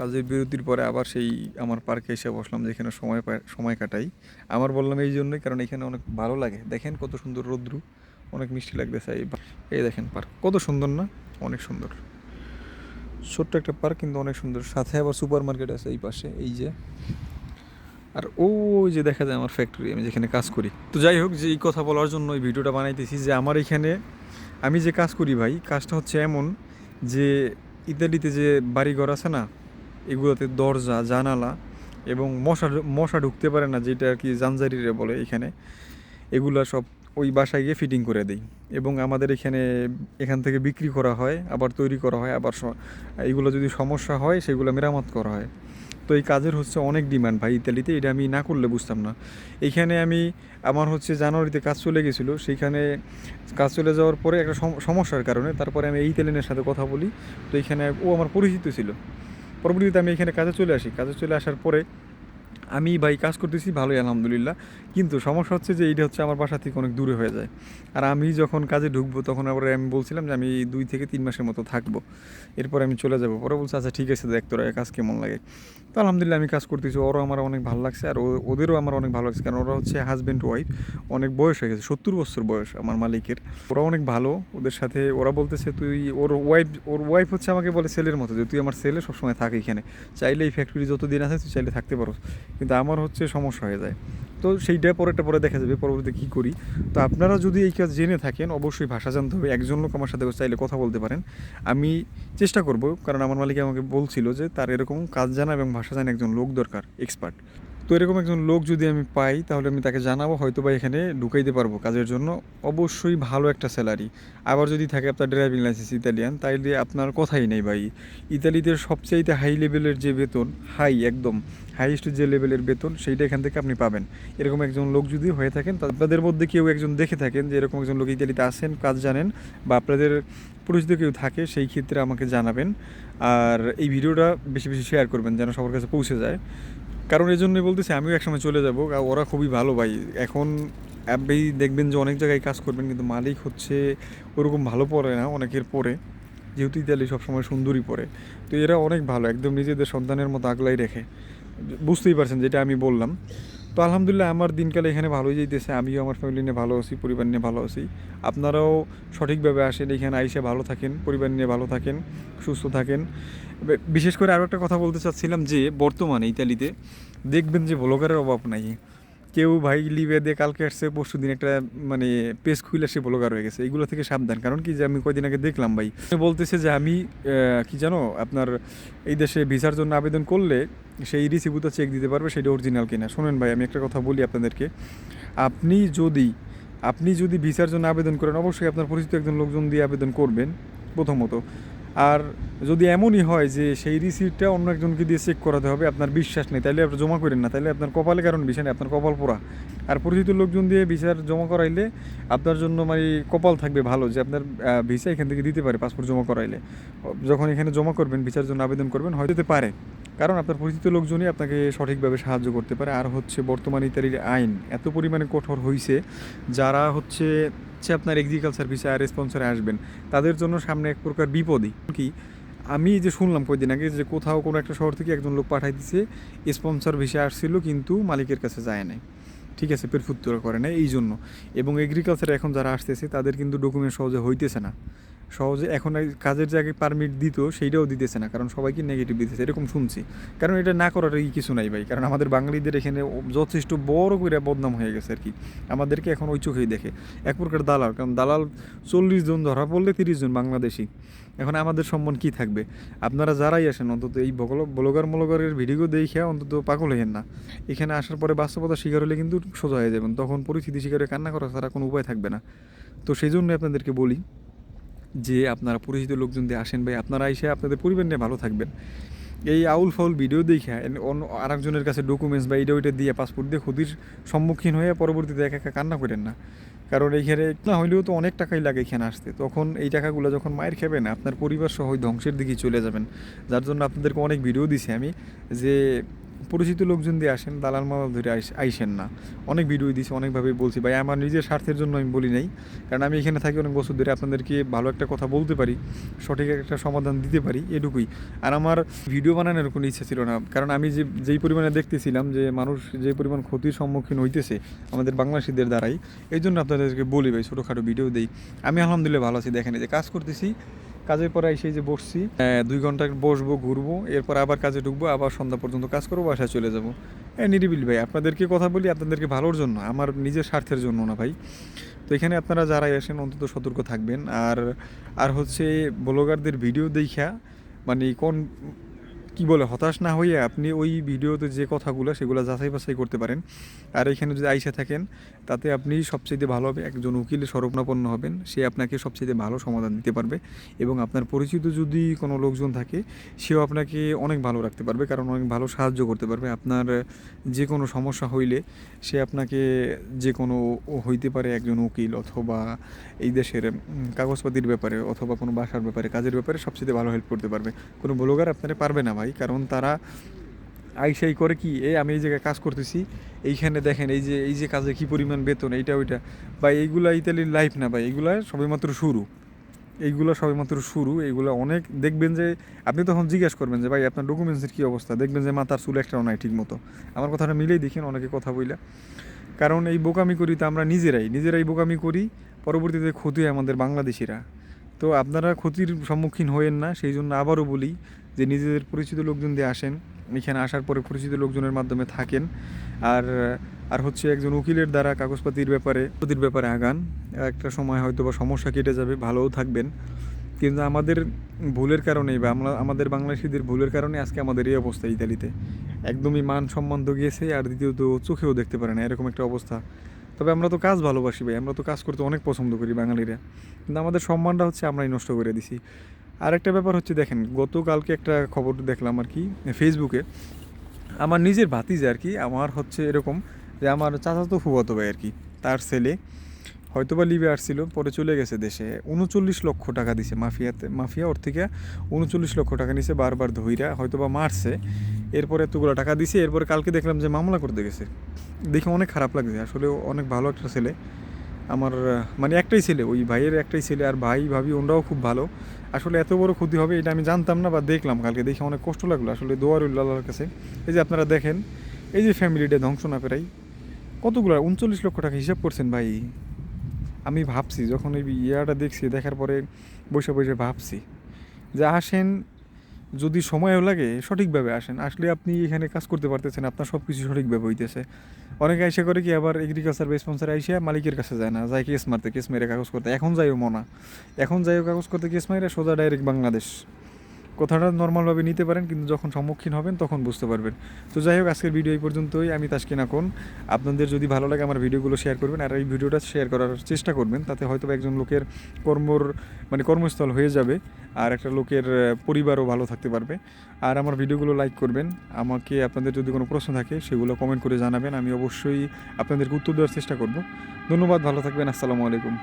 কাজের বিরতির পরে আবার সেই আমার পার্কে এসে বসলাম যেখানে সময় পায়, সময় কাটাই। আমার বললাম এই জন্যই, কারণ এখানে অনেক ভালো লাগে। দেখেন কত সুন্দর রৌদ্রু, অনেক মিষ্টি লাগতেছে এই এই দেখেন পার্ক। কত সুন্দর না? অনেক সুন্দর। ছোট্ট একটা পার্ক, কিন্তু অনেক সুন্দর। সাথে আবার সুপার মার্কেট আছে এই পাশে, এই যে। আর ওই যে দেখা যায় আমার ফ্যাক্টরি আমি যেখানে কাজ করি। তো যাই হোক, যে এই কথা বলার জন্য এই ভিডিওটা বানাইতেছি যে আমার এখানে, আমি যে কাজ করি ভাই, কাজটা হচ্ছে এমন যে ইতালিতে যে বাড়িঘর আছে না এগুলোতে দরজা, জানালা এবং মশা মশা ঢুকতে পারে না, যেটা আর কি জানজারিরে বলে এখানে। এগুলা সব ওই বাসায় গিয়ে ফিটিং করে দিই এবং আমাদের এখানে এখান থেকে বিক্রি করা হয়, আবার তৈরি করা হয়, আবার এগুলো যদি সমস্যা হয়, সেগুলো মেরামত করা হয়। তো এই কাজের হচ্ছে অনেক ডিমান্ড ভাই ইতালিতে, এটা আমি না করলে বুঝতাম না। এইখানে আমি, আমার হচ্ছে জানুয়ারিতে কাজ চলে গেছিল, সেইখানে কাজ চলে যাওয়ার পরে একটা সম- সমস্যার কারণে, তারপরে আমি এই ইতালিয়ানের সাথে কথা বলি। তো এইখানে ও আমার পরিচিত ছিল। পরবর্তীতে আমি এখানে কাজে চলে আসি। কাজে চলে আসার পরে আমি ভাই কাজ করতেছি, ভালোই, আলহামদুলিল্লাহ। কিন্তু সমস্যা হচ্ছে যে, এইটা হচ্ছে আমার বাসা থেকে অনেক দূরে হয়ে যায়। আর আমি যখন কাজে ঢুকবো, তখন আবার আমি বলছিলাম যে, আমি দুই থেকে তিন মাসের মতো থাকব। এরপর আমি চলে যাব। পরে বলছে আচ্ছা ঠিক আছে, দেখ তোরা কাজ কেমন লাগে? তো আলহামদুলিল্লাহ আমি কাজ করতেছি। ওরও আমার অনেক ভালো লাগছে আর ওদেরও আমার অনেক ভালো লাগছে। কারণ ওরা হচ্ছে হাজব্যান্ড ওয়াইফ অনেক বয়স হয়ে গেছে, সত্তর বছর বয়স আমার মালিকের। ওরা অনেক ভালো ওদের সাথে। ওরা বলতেছে, তুই ওর ওয়াইফ ওর ওয়াইফ হচ্ছে আমাকে বলে ছেলের মতো যে, তুই আমার ছেলে সবসময় থাক এখানে। চাইলে এই ফ্যাক্টরি যতদিন আছে, তুই চাইলে থাকতে পারো। কিন্তু আমার হচ্ছে সমস্যা হয়ে যায়। তো সেইটা পরেটা পরে দেখা যাবে, পরবর্তীতে কী করি? তো আপনারা যদি এই কাজ জেনে থাকেন, অবশ্যই ভাষা জানতে হবে। একজন লোক আমার সাথে চাইলে কথা বলতে পারেন। আমি চেষ্টা করব, কারণ আমার মালিক আমাকে বলছিল যে তার এরকম কাজ জানা এবং ভাষা জানা একজন লোক দরকার এক্সপার্ট তো এরকম একজন লোক যদি আমি পাই, তাহলে আমি তাকে জানাব হয়তো বা এখানে ঢুকাইতে পারব কাজের জন্য। অবশ্যই ভালো একটা স্যালারি আবার যদি থাকে আপনার ড্রাইভিং লাইসেন্স ইতালিয়ান, তাইলে আপনার কথাই নেই ভাই। ইতালিতে সবচাইতে হাই লেভেলের যে বেতন হাই একদম হাইয়েস্ট যে লেভেলের বেতন, সেইটা এখান থেকে আপনি পাবেন। এরকম একজন লোক যদি হয়ে থাকেন আপনাদের মধ্যে কেউ একজন দেখে থাকেন যে এরকম একজন লোক ইতালিতে আসেন কাজ জানেন, বা আপনাদের পরিচিত কেউ থাকে, সেই ক্ষেত্রে আমাকে জানাবেন। আর এই ভিডিওটা বেশি বেশি শেয়ার করবেন, যেন সবার কাছে পৌঁছে যায়। কারণ এই জন্যই বলতেছি, আমিও একসময় চলে যাব। ওরা খুবই ভালো ভাই। এখন অ্যাপেই দেখবেন যে অনেক জায়গায় কাজ করবেন, কিন্তু মালিক হচ্ছে ওরকম ভালো পড়ে না, অনেকের পরে যেহেতু ইতালি সবসময় সুন্দরী পড়ে। তো এরা অনেক ভালো, একদম নিজেদের সন্তানের মতো আগলাই রেখে। বুঝতেই পারছেন যেটা আমি বললাম। তো আলহামদুলিল্লাহ আমার দিনকালে এখানে ভালোই যাইতেছে। আমিও আমার ফ্যামিলি নিয়ে ভালো আছি, পরিবার নিয়ে ভালো আছি। আপনারাও সঠিকভাবে আসেন, এখানে আইসে ভালো থাকেন, পরিবার নিয়ে ভালো থাকেন, সুস্থ থাকেন। বিশেষ করে আরও একটা কথা বলতে চাচ্ছিলাম যে, বর্তমানে ইতালিতে দেখবেন যে ব্লগারের অভাব নাই। কেউ ভাই লিভে দিয়ে কালকে আসছে, পরশু দিন একটা মানে পেজ খুলে সে ব্লগার হয়ে গেছে। এইগুলো থেকে সাবধান। কারণ কি যে আমি কয়দিন আগে দেখলাম ভাই বলতেছে যে আমি কি জানো, আপনার এই দেশে ভিসার জন্য আবেদন করলে সেই রিসিভুতো চেক দিতে পারবে, সেটা অরিজিনাল কিনা। শোনেন ভাই, আমি একটা কথা বলি আপনাদেরকে। আপনি যদি আপনি যদি ভিসার জন্য আবেদন করেন, অবশ্যই আপনার পরিচিত একজন লোকজন দিয়ে আবেদন করবেন, প্রথমত। আর যদি এমনই হয় যে সেই রিসিপ্টটা অন্য একজনকে দিয়ে চেক করাতে হবে, আপনার বিশ্বাস নেই তাহলে আপনি জমা করেন না তাহলে আপনার কপালে কারণ বিষয় নেই, আপনার কপাল পোড়া। আর পরিচিত লোকজন দিয়ে ভিসার জমা করাইলে আপনার জন্য মানে কপাল থাকবে ভালো যে আপনার ভিসা এখান থেকে দিতে পারে পাসপোর্ট জমা করাইলে। যখন এখানে জমা করবেন ভিসার জন্য আবেদন করবেন, হয়তো পারে। কারণ আপনার পরিচিত লোকজনই আপনাকে সঠিকভাবে সাহায্য করতে পারে। আর হচ্ছে বর্তমান ইতালির আইন এত পরিমাণে কঠোর হয়েছে যারা হচ্ছে হচ্ছে আপনার এগ্রিকালচার ভিসা আর স্পন্সরে আসবেন। তাদের জন্য সামনে এক প্রকার বিপদই। কি? আমি যে শুনলাম কয়েকদিন আগে যে কোথাও কোনো একটা শহর থেকে একজন লোক পাঠাই দিছে স্পন্সর ভিসা আসছিল কিন্তু মালিকের কাছে যায় নাই। ঠিক আছে পেরফুত্তরা করে না এই জন্য এবং এগ্রিকালচারে এখন যারা আসতেছে, তাদের কিন্তু ডকুমেন্ট সহজে হইতেছে না। সহজে এখন কাজের জায়গায় পারমিট দিত, সেইটাও দিতেছে না, কারণ সবাইকে নেগেটিভ দিতেছে, এরকম শুনছি। কারণ এটা না করার কি কিছু নাই ভাই, কারণ আমাদের বাঙালিদের এখানে যথেষ্ট বড় করে বদনাম হয়ে গেছে আর কি আমাদেরকে এখন ওই চোখেই দেখে। এক প্রকার দালাল, কারণ দালাল চল্লিশ জন ধরা পড়লে তিরিশ জন বাংলাদেশি। এখন আমাদের সম্মান কি থাকবে? আপনারা যারাই আসেন, অন্তত এই ব্লগার মলগারের ভিডিও দেখে অন্তত পাগল হইয়েন না। এখানে আসার পরে বাস্তবতা শিকার হলে কিন্তু সোজা হয়ে যাবেন, তখন পরিস্থিতি শিকারে কান্না করা ছাড়া কোনো উপায় থাকবে না। তো সেই জন্য আপনাদেরকে বলি যে আপনারা পরিচিত লোকজন দিয়ে আসেন ভাই, আপনারা এসে আপনাদের পরিবার নিয়ে ভালো থাকবেন। এই আউল ফাউল ভিডিও দেখে অন্য আরেকজনের কাছে ডকুমেন্টস বা এটা ওইটা দিয়ে পাসপোর্ট দিয়ে ক্ষতির সম্মুখীন হয়ে পরবর্তীতে একা একা কান্না করেন না। কারণ এইখানে না হইলেও তো অনেক টাকাই লাগে এখানে আসতে। তখন এই টাকাগুলো যখন মায়ের খাবেন, আপনার পরিবার সহ ধ্বংসের দিকেই চলে যাবেন। যার জন্য আপনাদেরকে অনেক ভিডিও দিছি আমি যে পরিচিত লোকজন দিয়ে আসেন, দালাল মালাল ধরে আইস- আইসেন না। অনেক ভিডিও দিয়েছি অনেকভাবে বলছি, ভাই, আমার নিজের স্বার্থের জন্য আমি বলি নাই। কারণ আমি এখানে থাকি অনেক বছর ধরে, আপনাদেরকে ভালো একটা কথা বলতে পারি, সঠিক একটা সমাধান দিতে পারি, এটুকুই। আর আমার ভিডিও বানানোর কোনো ইচ্ছা ছিল না। কারণ আমি যে, যেই পরিমাণে দেখতেছিলাম যে, মানুষ যে পরিমাণ ক্ষতির সম্মুখীন হইতেছে আমাদের বাংলাদেশিদের দ্বারাই এই জন্য আপনাদেরকে বলি ভাই, ছোটোখাটো ভিডিও দিই। আমি আলহামদুলিল্লাহ ভালো আছি। দেখেন যে কাজ করতেছি কাজের পরে এসে যে বসছি দুই ঘণ্টা বসবো, ঘুরবো, এরপর আবার কাজে ঢুকবো, আবার সন্ধ্যা পর্যন্ত কাজ করব, বাসায় চলে যাব। হ্যাঁ নিরিবিল ভাই, আপনাদেরকে কথা বলি, আপনাদেরকে ভালোর জন্য, আমার নিজের স্বার্থের জন্য না ভাই। তো এখানে আপনারা যারাই আসেন, অন্তত সতর্ক থাকবেন। আর আর হচ্ছে ব্লগারদের ভিডিও দেখা মানে কোন কি বলে, হতাশ না হয়ে আপনি ওই ভিডিওতে যে কথাগুলো, সেগুলো যাচাই বাছাই করতে পারেন। আর এখানে যদি আইসা থাকেন, তাতে আপনি সবচেয়ে ভালো হবে, একজন উকিলের স্বরূপনাপন্ন হবেন, সে আপনাকে সবচেয়ে ভালো সমাধান দিতে পারবে এবং আপনার পরিচিত যদি কোনো লোকজন থাকে, সেও আপনাকে অনেক ভালো রাখতে পারবে, কারণ অনেক ভালো সাহায্য করতে পারবে। আপনার যে কোনো সমস্যা হইলে, সে আপনাকে যে কোনো হইতে পারে একজন উকিল অথবা এই দেশের কাগজপাতির ব্যাপারে অথবা কোনো বাসার ব্যাপারে, কাজের ব্যাপারে সবচেয়ে ভালো হেল্প করতে পারবে। কোনো ব্লগার আপনারা পারবে না ভাই। কারণ তারা আইসাই করে কি এই আমি এই জায়গায় কাজ করতেছি, এইখানে দেখেন এই যে এই যে কাজে কি পরিমাণ বেতন, এইটা, ওইটা। বা এইগুলা ইতালির লাইফ না ভাই এগুলা সবেমাত্র শুরু। এইগুলো সবেমাত্র শুরু, এইগুলো অনেক, দেখবেন যে, আপনি তখন জিজ্ঞেস করবেন যে, ভাই, আপনার ডকুমেন্টসের কী অবস্থা? দেখবেন যে, মাথার চুল একটাও নাই ঠিক মতো আমার কথাটা মিলেই দেখেন, অনেকে কথা বইলা। কারণ এই বোকামি করি তো আমরা নিজেরাই নিজেরাই বোকামি করি, পরবর্তীতে ক্ষতি হয় আমাদের বাংলাদেশিরা। তো আপনারা ক্ষতির সম্মুখীন হয়েন না সেই জন্য আবারও বলি যে নিজেদের পরিচিত লোকজন দিয়ে আসেন, এখানে আসার পরে পরিচিত লোকজনের মাধ্যমে থাকেন। আর আর হচ্ছে একজন উকিলের দ্বারা কাগজপাতির ব্যাপারে ক্ষতির ব্যাপারে আগান। একটা সময় হয়তো বা সমস্যা কেটে যাবে, ভালোও থাকবেন। কিন্তু আমাদের ভুলের কারণেই বা আমরা, আমাদের বাংলাদেশিদের ভুলের কারণে আজকে আমাদের এই অবস্থা ইতালিতে। একদমই মান সম্মান তো গিয়েছে আর দ্বিতীয়ত চোখেও দেখতে পারে না, এরকম একটা অবস্থা। তবে আমরা তো কাজ ভালোবাসি ভাই, আমরা তো কাজ করতে অনেক পছন্দ করি বাঙালিরা। কিন্তু আমাদের সম্মানটা হচ্ছে আমরাই নষ্ট করে দিছি। আর একটা ব্যাপার হচ্ছে দেখেন, গতকালকে একটা খবর দেখলাম আর কি ফেসবুকে আমার নিজের ভাতিজা আর কি, আমার হচ্ছে এরকম যে আমার চাচাতো ফুবাতো ভাই আর কি, তার ছেলে হয়তো বা লিবে আসছিল, পরে চলে গেছে দেশে। উনচল্লিশ লক্ষ টাকা দিছে মাফিয়াতে, মাফিয়া ওর থেকে উনচল্লিশ লক্ষ টাকা নিছে বারবার ধইরা হয়তো বা মারছে। এরপরে এতগুলো টাকা দিছে, এরপরে কালকে দেখলাম যে মামলা করতে গেছে। দেখে অনেক খারাপ লাগছে, আসলে অনেক ভালো একটা ছেলে। আমার মানে একটাই ছেলে, ওই ভাইয়ের একটাই ছেলে, আর ভাই, ভাবি, ওনরাও খুব ভালো। আসলে এত বড় ক্ষতি হবে, এটা আমি জানতাম না বা দেখলাম কালকে, দেখে অনেক কষ্ট লাগল আসলে দোয়ার উল্লাহর কাছে। এই যে আপনারা দেখেন, এই যে ফ্যামিলিটা ধ্বংস না পেরাই কতগুলো, উনচল্লিশ লক্ষ টাকা হিসাব করছেন ভাই? আমি ভাবছি, যখন এই ইয়াটা দেখছি, দেখার পরে বসে বসে ভাবছি যে আসেন যদি সময়ও লাগে, সঠিকভাবে আসেন। আসলে আপনি এখানে কাজ করতে পারতেছেন, আপনার সব কিছু সঠিকভাবে হইতেছে। অনেকে আইসা করে কি আবার এগ্রিকালচার বা স্পন্সার আইসা মালিকের কাছে যায় না, যায় কেস মারতে কেস মেরে কাগজ করতে। এখন যাইও মনা। এখন যাইও কাগজ করতে কেস মারে সোজা ডাইরেক্ট বাংলাদেশ। কথাটা নর্মালভাবে নিতে পারেন, কিন্তু যখন সম্মুখীন হবেন তখন বুঝতে পারবেন। তো যাই হোক, আজকের ভিডিও এই পর্যন্তই। আমি তাসকিন এখন আপনাদের যদি ভালো লাগে আমার ভিডিওগুলো শেয়ার করবেন, আর এই ভিডিওটা শেয়ার করার চেষ্টা করবেন, তাতে হয়তো একজন লোকের কর্মর মানে কর্মস্থল হয়ে যাবে, আর একটা লোকের পরিবারও ভালো থাকতে পারবে। আর আমার ভিডিওগুলো লাইক করবেন। আমাকে আপনাদের যদি কোনো প্রশ্ন থাকে, সেগুলো কমেন্ট করে জানাবেন। আমি অবশ্যই আপনাদেরকে উত্তর দেওয়ার চেষ্টা করব। ধন্যবাদ, ভালো থাকবেন। আসসালামু আলাইকুম।